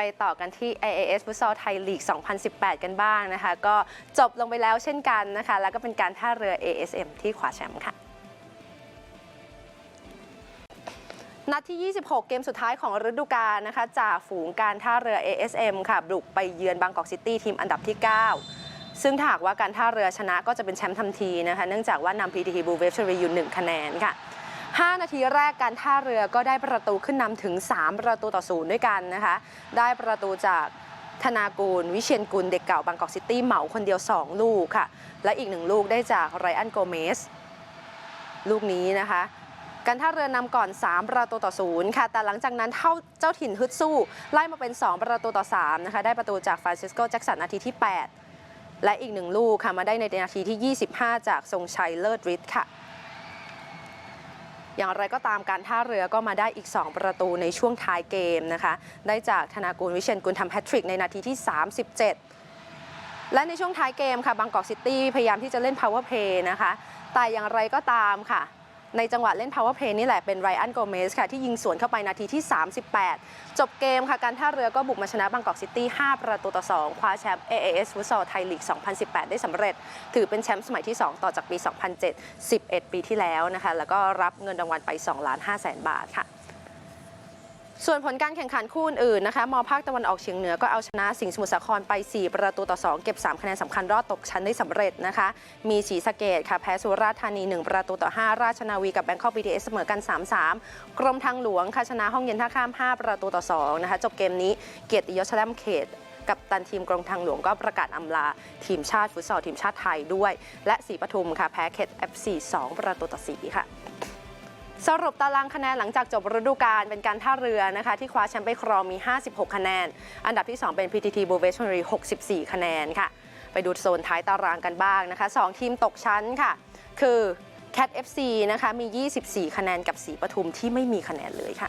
ไปต่อกันที่ AAS ฟุตซอลไทยลีก 2018 กันบ้างนะคะ ก็จบลงไปแล้วเช่นกันนะคะ แล้วก็เป็นการท่าเรือ ASM ที่คว้าแชมป์ค่ะนัดที่ 26 เกมสุดท้ายของฤดูกาลนะคะจากฝูงการท่าเรือ ASM ค่ะ บุกไปเยือนบางกอกซิตี้ทีมอันดับที่ 9 ซึ่งถ้าหากว่าการท่าเรือชนะก็จะเป็นแชมป์ทันทีนะคะ เนื่องจากว่านำ PTT Blue Wave ชลบุรีอยู่ 1 คะแนนค่ะ 5 นาทีแรกการท่าเรือก็ได้ประตูขึ้นนำถึง 3 ประตูต่อศูนย์ด้วยกันนะคะ ได้ประตูจากธนากูล วิเชียนกุลเด็กเก่าบางกอกซิตี้เหมาคนเดียว 2 ลูกค่ะ และอีกหนึ่งลูกได้จากไรอันโกเมส ลูกนี้นะคะการท่าเรือนำก่อน 3 ประตูต่อศูนย์ค่ะ แต่หลังจากนั้นเท่าเจ้าถิ่นฮึดสู้ ไล่มาเป็น 2 ประตูต่อ3นะคะ ได้ประตูจากฟรานซิสโกแจ็กสันนาทีที่ 8 และอีกหนึ่งลูกค่ะ มาได้ในนาทีที่ 25 จากทรงชัยเลิศฤทธิ์ค่ะ อย่างไรก็ตามการท่าเรือก็มาได้อีก 2 ประตูในช่วงท้ายเกมนะคะ ได้จากธนากูลวิเชียนกุลทำแฮตทริกในนาทีที่ 37 และในช่วงท้ายเกมค่ะบางกอกซิตี้พยายามที่จะเล่น power play นะคะ แต่อย่างไรก็ตามค่ะ ในจังหวะเล่น power play นี่แหละเป็นไรอันโกเมสค่ะที่ยิงสวนเข้าไปนาทีที่ 38 จบเกมค่ะการท่าเรือก็บุกมาชนะบางกอกซิตี้ 5 ประตูต่อ 2 คว้าแชมป์ AAS ฟุตซอลไทยลีก 2018 ได้สำเร็จ ถือเป็นแชมป์สมัยที่ 2 ต่อจากปี 2007 11 ปีที่แล้วนะคะแล้วก็รับเงินรางวัลไป2ล้าน5แสนบาทค่ะ ส่วนผลการแข่งขันคู่อื่นนะคะมภาคตะวันออกเฉียงเหนือก็เอาชนะสิงห์สมุทรสาครไป 4 ประตูต่อ 2 เก็บ 3 คะแนนสำคัญรอดตกชั้นได้สำเร็จนะคะ มีศรีสะเกดค่ะแพ้สุราษฎร์ธานี 1 ประตูต่อ 5 ราชนาวีกับแบงคอกบีทีเอสเสมอกัน 3-3 กรมทางหลวงค่ะชนะห้องเย็นท่าข้าม 5 ประตูต่อ2นะคะจบเกมนี้เกียรติยศแชลมเขตกับตันทีมกรมทางหลวงก็ประกาศอำลาทีมชาติฟุตซอลทีมชาติไทยด้วย และสีปทุมค่ะแพ้เขต FC 2 ประตูต่อ4ค่ะ สรุปตารางคะแนนหลังจากจบฤดูกาลเป็นการท่าเรือนะคะ ที่คว้าแชมป์ไปครองมี 56 คะแนน อันดับที่ 2 เป็น PTT b u l v e s h o n r y 64 คะแนนค่ะ ไปดูโซนท้ายตารางกันบ้างนะคะ 2 ทีมตกชั้นค่ะ คือ Cat FC นะคะมี 24 คะแนนกับสีปทุมที่ไม่มีคะแนนเลยค่ะ